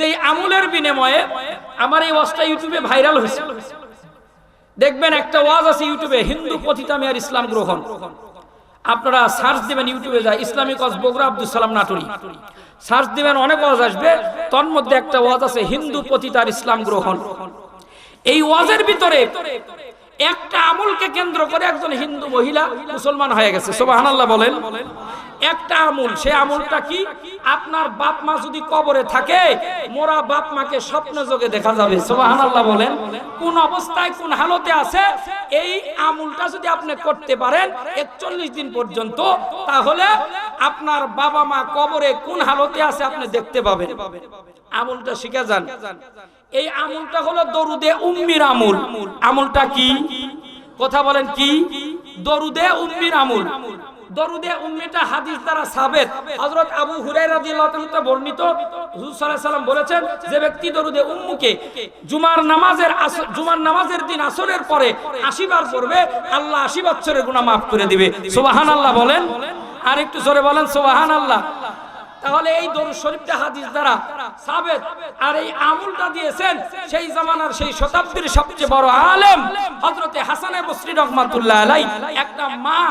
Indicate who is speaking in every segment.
Speaker 1: যেই আমলের বিনিময়ে আমার এই ওয়াজটা ইউটিউবে ভাইরাল হয়েছে। দেখবেন একটা ওয়াজ আছে ইউটিউবে, হিন্দু পথিতামে আর ইসলাম গ্রহণ। আপনারা সার্চ দিবেন ইউটিউবে যায় ইসলামিক ওয়াজ বগুড়া আব্দুল সালাম নাটুরি। সার্চ দিবেন, অনেক ওয়াজ আসবে। তোর মধ্যে একটা ওয়াজ আছে, হিন্দু পতিতার ইসলাম গ্রহণ। এই ওয়াজের ভিতরে একটা আমলকে কেন্দ্র করে একজন হিন্দু মহিলা মুসলমান হয়ে গেছে। সুবহানাল্লাহ বলেন। একটা আমল, সে আমলটা কি? আপনার বাপ মা যদি কবরে থাকে, মোরা বাপ মাকে স্বপ্ন যোগে দেখা যাবে। সুবহানাল্লাহ বলেন। কোন অবস্থায়, কোন হালতে আছে, এই আমলটা যদি আপনি করতে পারেন 41 দিন পর্যন্ত, তাহলে আপনার বাবা মা কবরে কোন হালতে আছে আপনি দেখতে পাবেন। আমলটা শিখে যান। এই আমলটা হলো দরুদে উম্মির আমল। আমলটা কি? কথা বলেন কি? দরুদে উম্মির আমল। দরুদে উম্মিটা হাদিস দ্বারা সাবেত। হযরত আবু হুরায়রা রাদিয়াল্লাহু তাআলা বর্ণিত। হুজুর সাল্লাল্লাহু আলাইহি বলেছেন যে ব্যক্তি দরুদে উম্মুকে জুমার নামাজের জুমার নামাজের দিন আসরের পরে 80 বার পড়বে আল্লাহ 80 বছরের গুনাহ maaf করে দিবে। সুবহানাল্লাহ বলেন। আর একটু জোরে বলেন সোহান আল্লাহ তাহলে এই দরুদ শরীফটা হাদিস দ্বারা সাবেত। আর এই আমুলটা দিয়েছেন সেই জামানার সেই শতাব্দীর সবচেয়ে বড় আলেম, হযরতে হাসান বসরি রহমাতুল্লাহ একটা মা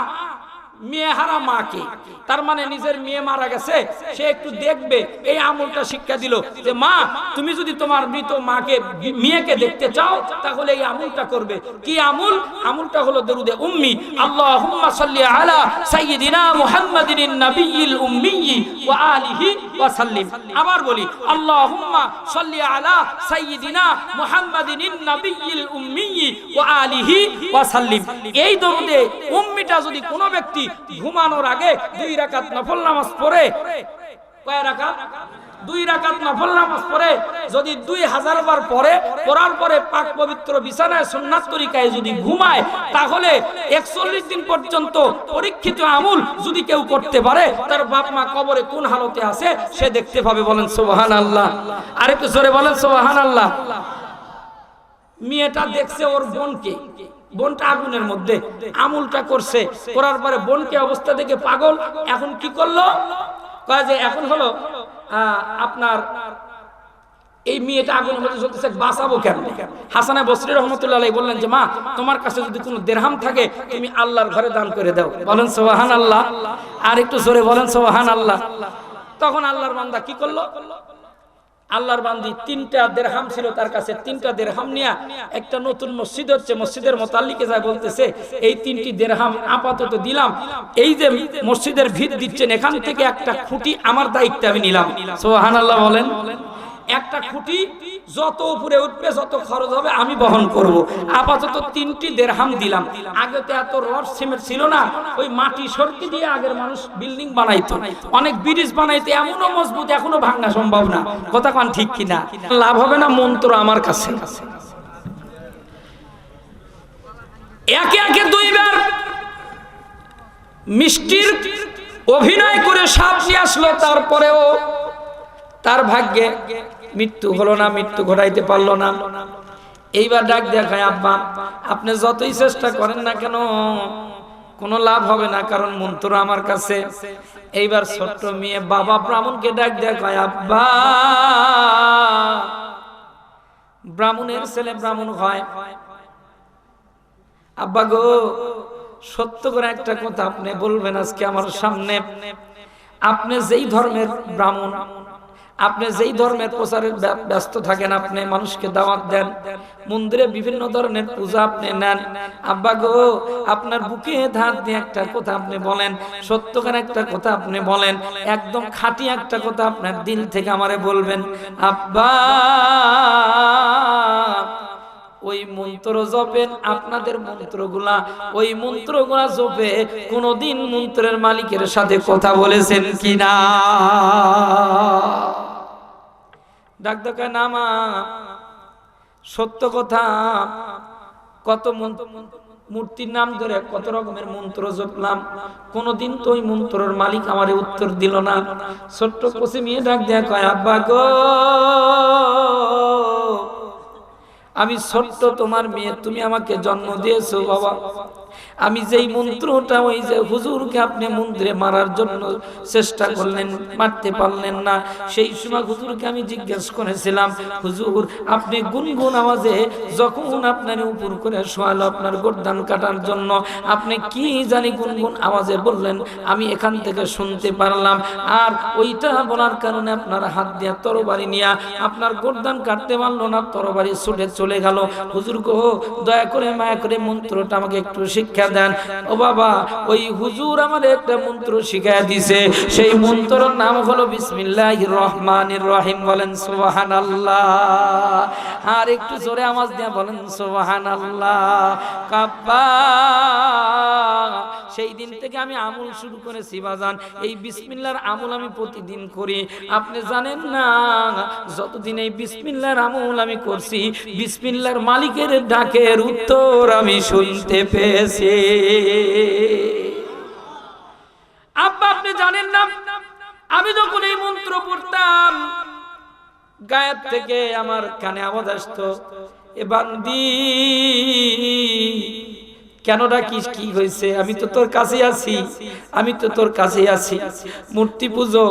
Speaker 1: মেয়ে হারা মাকে। তার মানে নিজের মেয়ে মারা গেছে, সে একটু দেখবে, এই আমলটা শিক্ষা দিল যে, মা, তুমি যদি তোমার মৃত মাকে, মেয়েকে দেখতে চাও, তাহলে এই আমলটা করবে। কি আমল? আমলটা হলো দরুদে উম্মি, আল্লাহুম্মা সাল্লি আলা সাইয়্যিদিনা মুহাম্মাদিন নাবিয়্যিল উম্মি ওয়া আলিহি ওয়া সাল্লিম। আবার বলি, আল্লাহুম্মা সাল্লি আলা সাইয়্যিদিনা মুহাম্মাদিন নাবিয়্যিল উম্মি ওয়া আলিহি ওয়া সাল্লিম। এই দরুদে উম্মিটা যদি কোনো ব্যক্তি ঘুমানোর আগে দুই রাকাত নফল নামাজ পড়ে। কয় রাকাত? দুই রাকাত নফল নামাজ পড়ে, যদি দুই হাজার বার পরে পড়ার পরে পাক পবিত্র বিছানায় সুন্নাত তরিকায় যদি ঘুমায়, তাহলে একচল্লিশ দিন পর্যন্ত পরীক্ষিত আমুল যদি কেউ করতে পারে, তার বাপ মা কবরে কোন হালতে আছে, সে দেখতে পাবে, বলেন সোহান আল্লাহ আরেকটু জোরে বলেন সোহান আল্লাহ মেয়েটা দেখছে ওর বোনকে। বোনটা আগুনের মধ্যে। আমুলটা করছে। করার পরে বোনকে অবস্থা দেখে পাগল। এখন কি করল? কয় যে এখন হলো আপনার এই মেয়েটা আগুনের মধ্যে চলতেছে বাঁচাবো কেন? হাসানা বসরি রহমতুল্লাহ বললেন যে, মা, তোমার কাছে যদি কোনো দেরহাম থাকে, তুমি আল্লাহর ঘরে দান করে দাও। বলেন সোহান আল্লাহ আর একটু জোরে বলেন সোহান আল্লাহ তখন আল্লাহর বান্দা কি করল? আল্লাহর বান্দি তিনটা দেড়হাম ছিল তার কাছে, তিনটা দেড়হাম নিয়ে একটা নতুন মসজিদ হচ্ছে, মসজিদের মোতাল্লিকে যা বলতেছে, এই তিনটি দেড়হাম আপাতত দিলাম। এই যে মসজিদের ভিত দিচ্ছেন, এখান থেকে একটা খুঁটি আমার দায়িত্বে আমি নিলাম। সোহান আল্লাহ বলেন। একটা খুঁটি যত উপরে উঠবে, যত খরচ হবে আমি বহন করব। আপাতত তিনটি দেড়হাম দিলাম। আগে তো এত রড সিমেন্ট ছিল না, ওই মাটি সরকি দিয়ে আগের মানুষ বিল্ডিং বানাইতো। অনেক ব্রিজ বানাইতে এমনও মজবুত, এখনও ভাঙা সম্ভব না। কথা কান ঠিক কিনা? লাভ হবে না মন্ত্র আমার কাছে। একে একে দুইবার মিষ্টির অভিনয় করে সাপ আসলো, তারপরেও তার ভাগ্যে মৃত্যু হলো না, মৃত্যু ঘটাইতে পারল না। এইবার ডাক দেখায়, আব্বা, আপনি যতই চেষ্টা করেন না কেন, কোনো লাভ হবে না, কারণ মন্ত্র আমার কাছে। এইবার ছোট্ট মেয়ে বাবা ব্রাহ্মণকে ডাক দেখায়, আব্বা, ব্রাহ্মণের ছেলে ব্রাহ্মণ হয়। আব্বা গো, সত্য করে একটা কথা আপনি বলবেন আজকে আমার সামনে। আপনি যেই ধর্মের ব্রাহ্মণ আপনি যেই ধর্মের প্রচারের ব্য- ব্যস্ত থাকেন, আপনি মানুষকে দাওয়াত দেন, মন্দিরে বিভিন্ন ধরনের পূজা আপনি নেন। আব্বা গো, আপনার বুকে ধার দিয়ে একটা কথা আপনি বলেন সত্যকার একটা কথা আপনি বলেন, একদম খাঁটি একটা কথা আপনার দিল থেকে আমারে বলবেন, আব্বা, ওই মন্ত্র জপেন আপনাদের মন্ত্রগুলা, ওই মন্ত্রগুলা জপে কোনদিন মন্ত্রের মালিকের সাথে কথা বলেছেন কিনা? ডাক ডাকায় নামা, সত্য কথা, কত মূর্তির নাম ধরে কত রকমের মন্ত্র জপলাম। কোনদিন তো ওই মন্ত্রর মালিক আমারে উত্তর দিল না। ছোট্ট কষে মেয়ে ডাক দেয়া কয়, আব্বা গো আমি ছোট্ট তোমার মেয়ে, তুমি আমাকে জন্ম দিয়েছ, বাবা। আমি যেই মন্ত্রটা, ওই যে হুজুরকে আপনি মন্ত্রে মারার জন্য চেষ্টা করলেন, মারতে পারলেন না, সেই সময় হুজুরকে আমি জিজ্ঞেস করেছিলাম, হুজুর, আপনি গুনগুন আওয়াজে যখন আপনার উপর করে শোয়ালো আপনার গর্দান কাটার জন্য, আপনি কি জানি গুনগুন আওয়াজে বললেন, আমি এখান থেকে শুনতে পারলাম। আর ওইটা বলার কারণে আপনার হাত দিয়া তরবারি নিয়ে আপনার গর্দান কাটতে পারল না, তরবারি ছুটে চলে গেল। হুজুর গো, দয়া করে মায়া করে মন্ত্রটা আমাকে একটু শিক্ষা দেন। ও বাবা, ওই হুজুর আমার একটা মন্ত্র শিখায় দিছে। সেই মন্ত্রর নাম হলো বিসমিল্লাহির রহমানির রহিম। বলেন, সুবহানাল্লাহ। আর একটু জোরে আওয়াজ দিয়ে বলেন, সুবহানাল্লাহ। কাব্বা। সেই দিন থেকে আমি আমল শুরু করেছি, বাজান। এই বিসমিল্লার আমল আমি প্রতিদিন করি। আপনি জানেন না, যতদিন এই বিসমিল্লার আমল আমি করছি, বিসমিল্লার মালিকের ডাকের উত্তর আমি শুনতে পেয়েছি। আব্বা, আপনি জানেন না, আমি যখন এই মন্ত্র পড়তাম গায়েব থেকে আমার কানে আওয়াজ আসতো, এ বান্দি কেন ডাকিস কি হয়েছে? আমি তো তোর কাছে আছি। আমি তো তোর কাছে আছি। মূর্তি পুজো,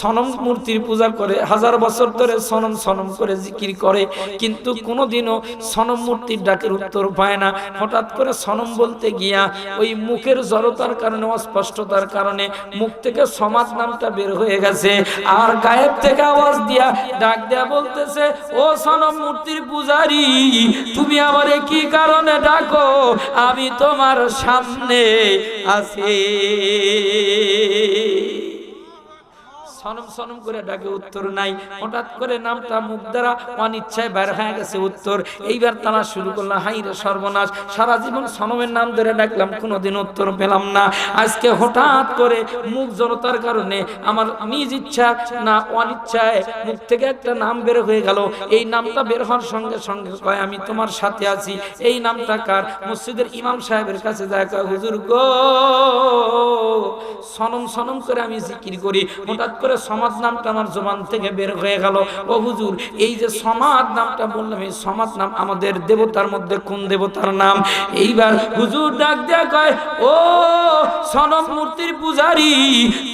Speaker 1: সনম মূর্তির পূজা করে, হাজার বছর ধরে সনম সনম করে জিকির করে, কিন্তু কোনোদিনও সনম মূর্তির ডাকের উত্তর পায় না। হঠাৎ করে সনম বলতে গিয়া ওই মুখের জড়তার কারণে, অস্পষ্টতার কারণে মুখ থেকে সমাজ নামটা বের হয়ে গেছে। আর গায়েব থেকে আওয়াজ দিয়া ডাক দেয়া বলতেছে, ও সনম মূর্তির পূজারি, তুমি আমারে কি কারণে ডাকো? আমি তোমার সামনে আছি। সনম সনম করে ডাকে উত্তর নাই। হঠাৎ করে নামটা মুখ দ্বারা অনিচ্ছায় বের হয়ে গেছে উত্তর। এইবার তারা শুরু করল, হাই রে সর্বনাশ, সারা জীবন সনমের নাম ধরে ডাকলাম, কোনোদিন উত্তর পেলাম না। আজকে হঠাৎ করে মুখ জড়তার কারণে আমার নিজ ইচ্ছা না অনিচ্ছায় মুখ থেকে একটা নাম বের হয়ে গেল। এই নামটা বের হওয়ার সঙ্গে সঙ্গে কয়, আমি তোমার সাথে আছি। এই নামটা কার? মসজিদের ইমাম সাহেবের কাছে কয়, হুজুর গো সনম সনম করে আমি জিকির করি। হঠাৎ করে সমাজ নামটা আমার জবান থেকে বের হয়ে গেল। ও হুজুর, এই যে সমাজ নামটা বললাম, এই সমাজ নাম আমাদের দেবতার মধ্যে কোন দেবতার নাম? এইবার হুজুর ডাক দেয়া কয়, ও সনম মূর্তির পূজারি,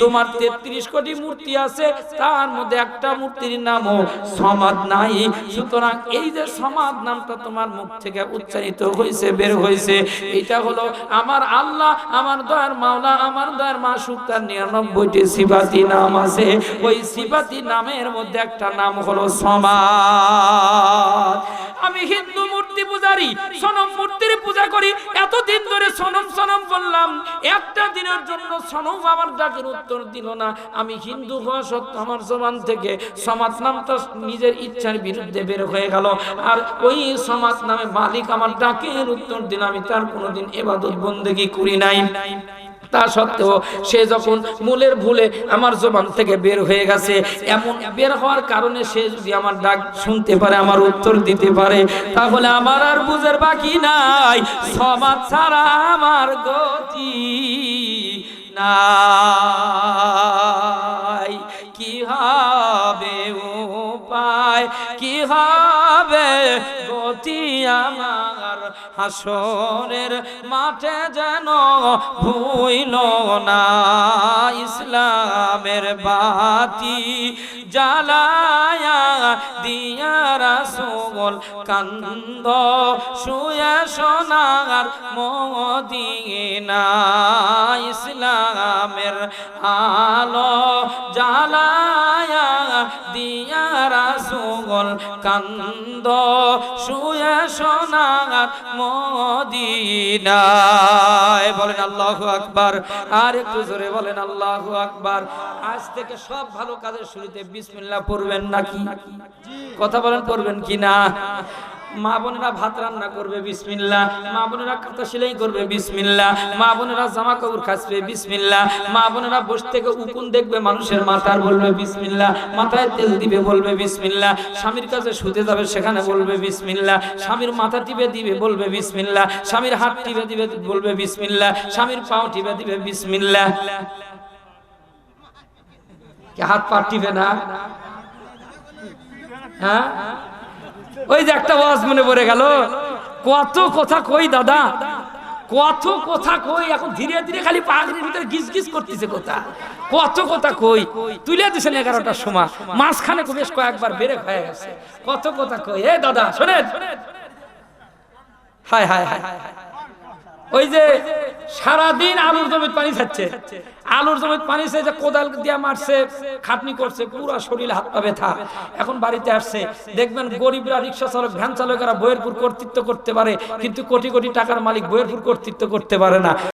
Speaker 1: তোমার তেত্রিশ কোটি মূর্তি আছে, তার মধ্যে একটা মূর্তির নামও সমাজ নাই। সুতরাং এই যে সমাজ নামটা তোমার মুখ থেকে উচ্চারিত হয়েছে বের হয়েছে এটা হলো আমার আল্লাহ, আমার দয়ার মাওলা, আমার দয়ার মাসুক নিরানব্বইটি সিবাতি নাম আছে। ওই সিবাতি নামের মধ্যে একটা নাম হলো সমাজ আমি হিন্দু মূর্তি পূজারি, সনম মূর্তির পূজা করি। এতদিন ধরে সনম সনম বললাম, একটা দিনের জন্য সনম আমার ডাকের উত্তর দিল না। আমি হিন্দু হওয়া সত্ত্বেও আমার জবান থেকে সমাজ নামটা নিজের ইচ্ছার বিরুদ্ধে বের হয়ে গেল। আর ওই সমাজ নামে মালিক আমার ডাকের উত্তর দিল। আমি তার কোনোদিন এবাদত বন্দেগি করি নাই। তা সত্ত্বেও সে যখন মূলের ভুলে আমার জবান থেকে বের হয়ে গেছে, এমন বের হওয়ার কারণে সে যদি আমার ডাক শুনতে পারে, আমার উত্তর দিতে পারে, তাহলে আমার আর বুঝের বাকি নাই। সমাজ ছাড়া আমার গতি নাই। কি হবে উপায়? কি হবে গতি আমার? হাসরের মাঠে যেন ভুইল না ইসলামের বাতি। জ্বালায়া দিয়া রাসূল কান্দ শুয়ে সোনার মদিনা ইসলামের আলো জ্বালায়া দিয়া রাসূল কান্দ শুয়ে সোনার মদিনায় বলেন আল্লাহ আকবার। আর একটু জোরে বলেন আল্লাহ আকবার। আজ থেকে সব ভালো কাজের শুরুতে বিসমিল্লা পড়বেন নাকি? কথা বলেন পড়বেন কি না মা বোনেরা ভাত রান্না করবে, বিসমিল্লাহ। মা বোনেরা কাঁথা সেলাই করবে, বিসমিল্লাহ। মা বোনেরা জামা কাপড় খাসবে, বিসমিল্লাহ। মা বোনেরা বসে থেকে উকুন দেখবে, মানুষের মাথার বলবে, বিসমিল্লাহ। মাথায় তেল দিবে, বলবে, বিসমিল্লাহ। স্বামীর কাছে শুতে যাবে, সেখানে বলবে, বিসমিল্লাহ। স্বামীর মাথা টিপে দিবে, বলবে, বিসমিল্লাহ। স্বামীর হাত টিপে দিবে, বলবে, বিসমিল্লাহ। স্বামীর পাও টিপে দিবে, বিসমিল্লাহ। কি হাত পা টিপে না? হ্যাঁ? ওই যে একটা ওয়াজ মনে পড়ে গেল। কত কথা কই দাদা? কত কথা কই? এখন ধীরে ধীরে খালি পাগড়ির ভিতরে গিজ গিজ করতেছে কথা। কত কথা কই? তুলে দিছেন এগারোটার সময়। মাঝখানে বেশ কয়েকবার বেড়ে হয়ে গেছে। কত কথা কই? এ দাদা, শোনেন। হায় হায় হায়। ওই যে সারাদিন আলুর জমিতে পানি খাচ্ছে। আলুর জমিতে পানি যে কোদাল দিয়ে মারছে, খাটনি করছে, পুরো শরীর হাত পা ব্যথা। এখন বাড়িতে আসছে। দেখবেন গরিবরা রিক্সা চালক, ভ্যান চালকেরা বইয়েরপুর কর্তৃত্ব করতে পারে, কিন্তু কোটি কোটি টাকার মালিক বইয়েরপুর কর্তৃত্ব করতে পারে না।